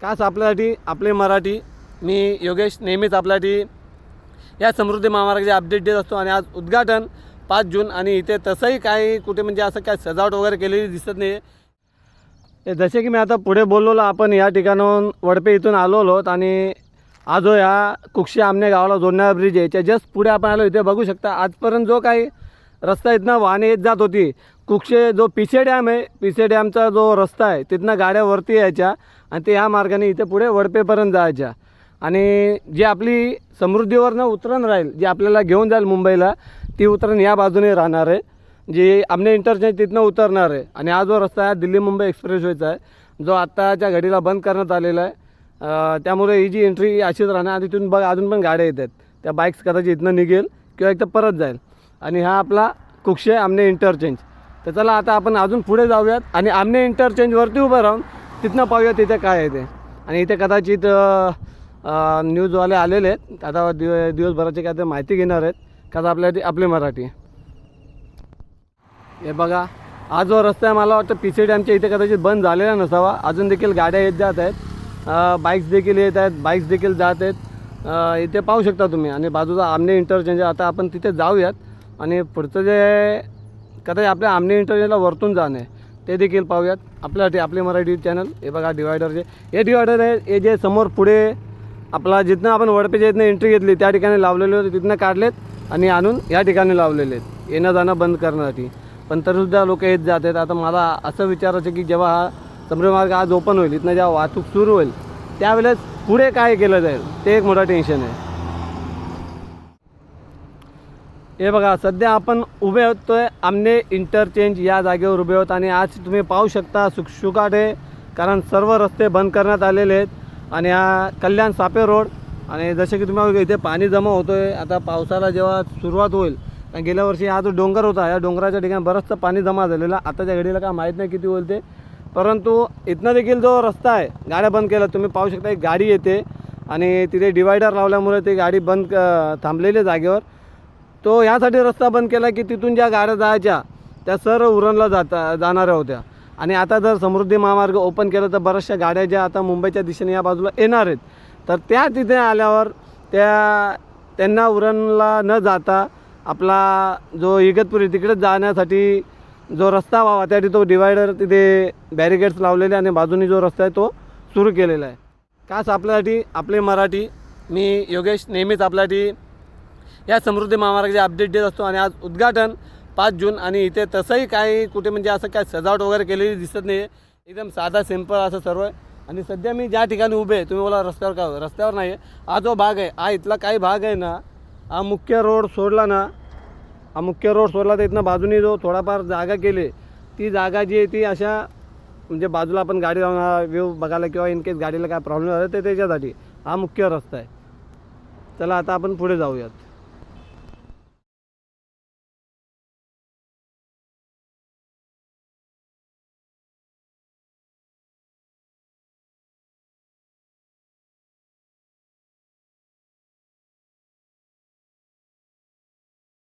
खास आपल्यासाठी आपले मराठी मी योगेश नेहमीच आपल्यासाठी या समृद्धी महामार्गाचे अपडेट देत असतो. आणि आज उद्घाटन पाच जून आणि इथे तसंही काही कुठे म्हणजे असं काय सजावट वगैरे केलेली दिसत नाही आहे जसे की मी आता पुढे बोललो आपण या ठिकाणाहून वडपे इथून आलो आहोत आणि आजो हो जो ह्या कुक्षी आमने गावाला जोडणारा ब्रिज आहे. याच्या जस्ट पुढे आपण आलो इथे बघू शकता आजपर्यंत जो काही रस्ता इथनं वाहने येत जात होती कुक्षे जो पिसे डॅम आहे पिसे डॅमचा जो रस्ता आहे तिथनं गाड्या वरती यायच्या आणि ते ह्या मार्गाने इथे पुढे वडपेपर्यंत जायच्या. आणि जी आपली समृद्धीवरनं उतरण राहील जी आपल्याला घेऊन जाईल मुंबईला ती उतरण या बाजूने राहणार आहे. जी आमने इंटरचेंज तिथनं उतरणार आहे. आणि हा जो रस्ता आहे दिल्ली मुंबई एक्सप्रेसवेचा आहे जो आत्ताच्या घडीला बंद करण्यात आलेला आहे. त्यामुळे ही जी एंट्री अशीच राहणार आणि तिथून बघ अजून पण गाड्या येतात. त्या बाईक्स कदाचित इथनं निघेल किंवा एक तर परत जाईल. आणि हा आपला कुक्षे आमने इंटरचेंज तर चला आता आपण अजून पुढे जाऊयात आणि आमने इंटरचेंजवरती उभं राहून तिथनं पाहूया तिथे काय आहे ते. आणि इथे कदाचित न्यूजवाले आलेले आहेत. आता दिव दिवसभराची काय ते माहिती घेणार आहेत. का आपल्या आपली मराठी. हे बघा आज जो रस्ता आहे मला वाटतं पी सी डी आमच्या इथे कदाचित बंद झालेला नसावा. अजून देखील गाड्या येत जात आहेत. बाईक्स देखील येत आहेत. बाईक्स देखील जात आहेत. इथे पाहू शकता तुम्ही. आणि बाजूचा आमने इंटरचेंज आहे. आता आपण तिथे जाऊयात. आणि पुढचं जे कदाचित आपल्या आमने इंटरनेटला वरतून जाणे ते देखील पाहूयात. आपल्यासाठी आपले मराठी चॅनल हे बघा डिवायडरचे हे डिवायडर आहे हे जे समोर पुढे आपला जिथनं आपण वडपेच्या इथनं एंट्री घेतली त्या ठिकाणी लावलेले होते तिथनं काढलेत आणि आणून या ठिकाणी लावलेले आहेत. येणं जाणं बंद करण्यासाठी. पण तरीसुद्धा लोक येत जात आहेत. आता मला असं विचारायचं की जेव्हा हा समृद्धी मार्ग आज ओपन होईल इथनं जेव्हा वाहतूक सुरू होईल त्यावेळेस पुढे काय केलं जाईल? ते एक मोठं टेन्शन आहे. हे बघा सध्या आपण उभे होतोय आमने इंटरचेंज या जागेवर उभे आहोत आणि आज तुम्ही पाहू शकता सुखसुकाट आहे कारण सर्व रस्ते बंद करण्यात आलेले आहेत. आणि हा कल्याण सापे रोड आणि जसे की तुम्ही इथे पाणी जमा होतो आहे आता पावसाला जेव्हा सुरुवात होईल कारण गेल्या वर्षी हा जो डोंगर होता या डोंगराच्या ठिकाणी बरंचसं पाणी जमा झालेलं आताच्या घडीला काय माहीत नाही किती होईल ते. परंतु इथनं देखील जो रस्ता आहे गाड्या बंद केला तुम्ही पाहू शकता एक गाडी येते. आणि तिथे डिवायडर लावल्यामुळे ती गाडी बंद थांबलेली जागेवर. तो ह्यासाठी रस्ता बंद केला की तिथून ज्या गाड्या जायच्या त्या सर्व उरणला जाता जाणाऱ्या होत्या. आणि आता जर समृद्धी महामार्ग ओपन केला तर बऱ्याचशा गाड्या ज्या आता मुंबईच्या दिशेने या बाजूला येणार आहेत. तर त्या तिथे आल्यावर त्या त्यांना उरणला न जाता आपला जो इगतपुरी तिकडे जाण्यासाठी जो रस्ता व्हावा त्यासाठी तो डिवायडर तिथे बॅरिकेड्स लावलेले आणि बाजूनी जो रस्ता आहे तो सुरू केलेला आहे. खास आपल्यासाठी आपले मराठी मी योगेश नेहमीच आपल्यासाठी या समृद्धी महामार्गाचे अपडेट देत असतो. आणि आज उद्घाटन पाच जून आणि इथे तसंही काही कुठे म्हणजे असं काय सजावट वगैरे केलेली दिसत नाही एकदम साधा सिंपल असं सर्व. आहे आणि सध्या मी ज्या ठिकाणी उभे आहे तुम्ही बोला रस्त्यावर का रस्त्यावर नाही आहे हा जो भाग आहे हा इथला काही भाग आहे ना हा मुख्य रोड सोडला ना हा मुख्य रोड सोडला तर इथनं बाजूनी जो थोडाफार जागा केली ती जागा जी आहे ती अशा म्हणजे बाजूला आपण गाडी लावून हा व्ह्यू बघायला किंवा इन केस गाडीला काय प्रॉब्लेम झाला तर त्याच्यासाठी हा मुख्य रस्ता आहे. चला आता आपण पुढे जाऊयात.